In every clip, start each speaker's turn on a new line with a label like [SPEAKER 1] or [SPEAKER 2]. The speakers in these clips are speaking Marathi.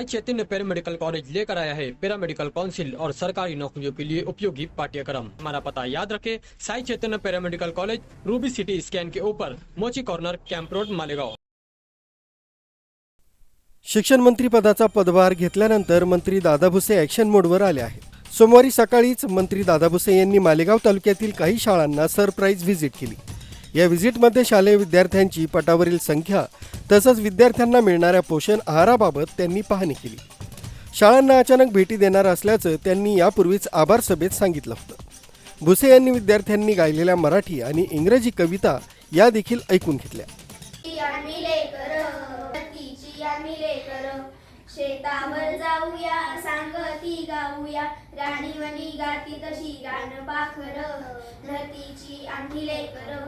[SPEAKER 1] साई चैतन्य पैरामेडिकल कॉलेज लेकर आया है। पैरा मेडिकल काउंसिल और सरकारी नौकरियों के लिए उपयोगी पाठ्यक्रम। हमारा पता याद रखे Sai Chaitanya para medical college Ruby City scan के ऊपर मोची कॉर्नर कैंप रोड मालेगांव।
[SPEAKER 2] शिक्षण मंत्री पदाचा पदभार घेतल्यानंतर मंत्री दादा भुसे ॲक्शन मोडवर आले आहेत. सोमवारी सकाळीच मंत्री दादा भुसे यांनी मालेगाव तालुक्यातील काही शाळांना सरप्राईज व्हिजिट केली. या व्हिजिटमध्ये शालेय विद्यार्थ्यांची पटावरील संख्या तसंच विद्यार्थ्यांना मिळणाऱ्या पोषण आहाराबाबत त्यांनी पाहणी केली. शाळांना अचानक भेटी देणार असल्याचं त्यांनी यापूर्वीच आभार सभेत सांगितलं होतं. भुसे यांनी विद्यार्थ्यांनी गायलेल्या मराठी आणि इंग्रजी कविता या देखील ऐकून घेतल्या.
[SPEAKER 3] शेतावर जाऊया सांगती गाऊया राणीवणी गाती तशी गाणं पाखर. धरतीची आम्ही लेकर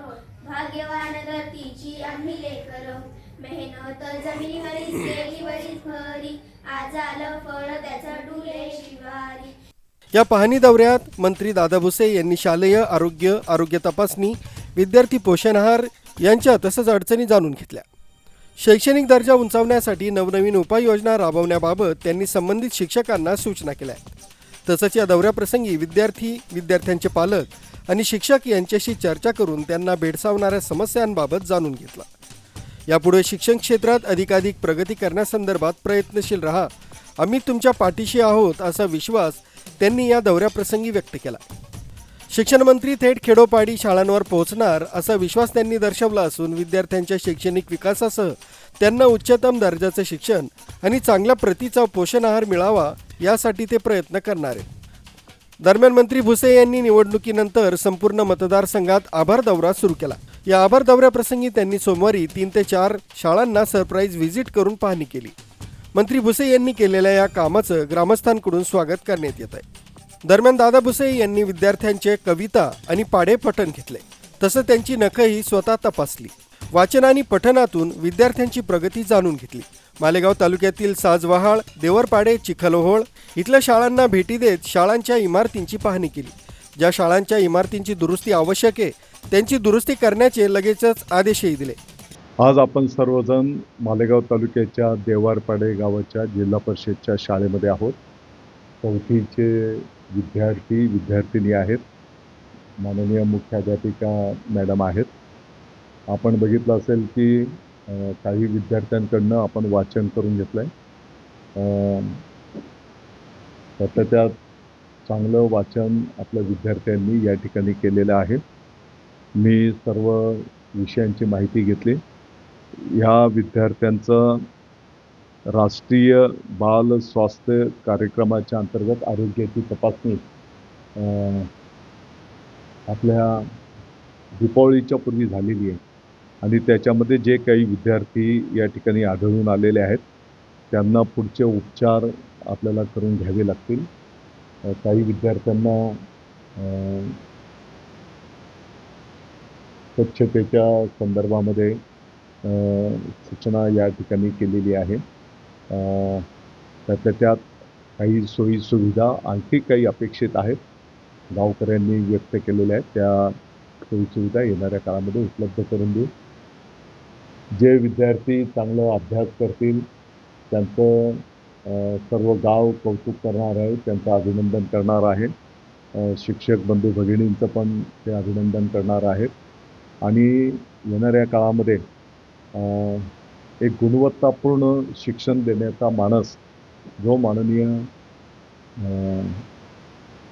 [SPEAKER 3] भाग्यवान धरतीची आम्ही लेकर मेहनत जमिनीवरीच केली वरीच भरी आज आलं फळ त्याचं डुले शिवारी.
[SPEAKER 2] या पाहणी दौऱ्यात मंत्री दादा भुसे यांनी शालेय आरोग्य आरोग्य तपासणी विद्यार्थी पोषण आहार यांच्या तसंच अडचणी जाणून घेतल्या. शैक्षणिक दर्जा उंचावण्यासाठी नवनवीन उपाययोजना राबवण्याबाबत त्यांनी संबंधित शिक्षकांना सूचना केल्या. तसंच या दौऱ्याप्रसंगी विद्यार्थी विद्यार्थ्यांचे पालक आणि शिक्षक यांच्याशी चर्चा करून त्यांना भेडसावणाऱ्या समस्यांबाबत जाणून घेतला. यापुढे शिक्षण क्षेत्रात अधिकाधिक प्रगती करण्यासंदर्भात प्रयत्नशील रहा. आम्ही तुमच्या पाठीशी आहोत असा विश्वास त्यांनी या दौऱ्याप्रसंगी व्यक्त केला. शिक्षण मंत्री थेट खेडोपाडी शाळांवर पोहोचणार असा विश्वास त्यांनी दर्शवला असून विद्यार्थ्यांच्या शैक्षणिक विकासासह त्यांना उच्चतम दर्जाचं शिक्षण आणि चांगल्या प्रतीचा पोषण आहार मिळावा यासाठी ते प्रयत्न करणार. आहेत दरम्यान मंत्री भुसे यांनी निवडणुकीनंतर संपूर्ण मतदारसंघात आभार दौरा सुरू केला. या आभार दौऱ्याप्रसंगी त्यांनी सोमवारी तीन ते चार शाळांना सरप्राईज व्हिजिट करून पाहणी केली. मंत्री भुसे यांनी केलेल्या या कामाचं ग्रामस्थांकडून स्वागत करण्यात येत आहे दरम्यान दादा भुसे यांनी विद्यार्थ्यांचे कविता आणि पाढे पठण घेतले. तसं त्यांची नखही स्वतः तपासली. वाचन आणि पठणातून विद्यार्थ्यांची प्रगती जाणून घेतली. मालेगाव तालुक्यातील साजवहाळ देवरपाडे चिखलोहोळ इथल्या शाळांना भेटी देत शाळांच्या इमारतींची पाहणी केली. ज्या शाळांच्या इमारतींची दुरुस्ती आवश्यक आहे त्यांची दुरुस्ती करण्याचे लगेचच आदेशही दिले.
[SPEAKER 4] आज आपण सर्वजण मालेगाव तालुक्याच्या देवारपाडे गावाच्या जिल्हा परिषदच्या शाळेमध्ये आहोत. चौथीचे विद्यार्थी विद्यार्थिनी आहेत. माननीय मुख्याध्यापिका मॅडम आहेत. आपण बघितलं असेल की काही विद्यार्थ्यांकडनं आपण वाचन करून घेतलं आहे त्यातल्या त्यात चांगलं वाचन आपल्या विद्यार्थ्यांनी या ठिकाणी केलेलं आहे. मी सर्व विषयांची माहिती घेतली. ह्या विद्यार्थ्यांचं राष्ट्रीय बाल स्वास्थ्य कार्यक्रमाच्या अंतर्गत आरोग्याची तपासणी आपल्या दीपावलीच्या पूर्वी झालेली आहे. आणि त्याच्यामध्ये जे काही विद्यार्थी या ठिकाणी आढळून आलेले आहेत त्यांना पुढचे उपचार आपल्याला करून घ्यावे लागतील. काही विद्यार्थ्यांना स्वच्छतेच्या संदर्भामध्ये सूचना या ठिकाणी केलेली आहे. अ, त्यातल्या त्यात काही सोयीसुविधा आणखी काही अपेक्षित आहेत गावकऱ्यांनी व्यक्त केलेल्या आहेत. त्या सोयीसुविधा येणाऱ्या काळामध्ये उपलब्ध करून देऊ. जे विद्यार्थी चांगलं अभ्यास करतील त्यांचं सर्व गाव कौतुक करणार आहे त्यांचं अभिनंदन करणार आहे. शिक्षक बंधू भगिनींचं पण ते अभिनंदन करणार आहेत. आणि येणाऱ्या काळामध्ये एक गुणवत्तापूर्ण शिक्षण देण्याचा मानस जो माननीय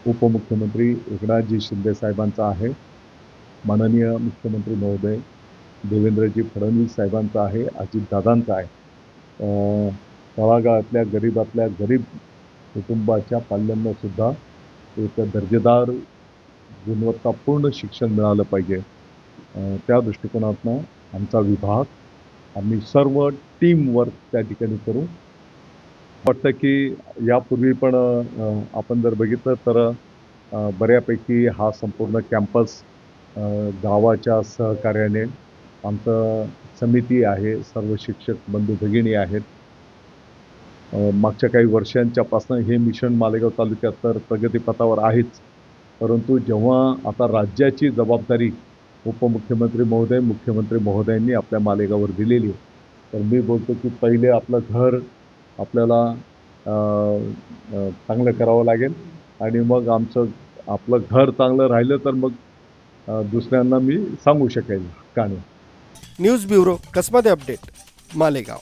[SPEAKER 4] उपमुख्यमंत्री एकनाथजी शिंदे साहेबांचा आहे. माननीय मुख्यमंत्री महोदय देवेंद्रजी फडणवीस साहेबांचा आहे अजितदादांचा आहे. तळागाळातल्या गरिबातल्या गरीब कुटुंबाच्या पाल्यांना सुद्धा एक दर्जेदार गुणवत्तापूर्ण शिक्षण मिळालं पाहिजे. त्या दृष्टिकोनातनं आमचा विभाग आम्ही सर्व टीम वर्क त्या ठिकाणी करू. वाटतं की यापूर्वी पण आपण जर बघितलं तर बऱ्यापैकी हा संपूर्ण कॅम्पस गावाच्या सहकार्याने आमचं समिती आहे सर्व शिक्षक बंधू भगिनी आहेत. मागच्या काही वर्षांच्यापासून हे मिशन मालेगाव तालुक्यात तर प्रगतीपथावर आहेच. परंतु जेव्हा आता राज्याची जबाबदारी उपमुख्यमंत्री महोदय मुख्यमंत्री महोदयांनी आपल्या मालेगावर दिलेली आहे तर मी बोलतो की पहिले आपलं घर आपल्याला चांगलं करावं लागेल आणि मग आमचं आपलं घर चांगलं राहिलं तर मग दुसऱ्यांना मी सांगू शकेल का नाही?
[SPEAKER 2] न्यूज ब्युरो कसबादे अपडेट? मालेगाव.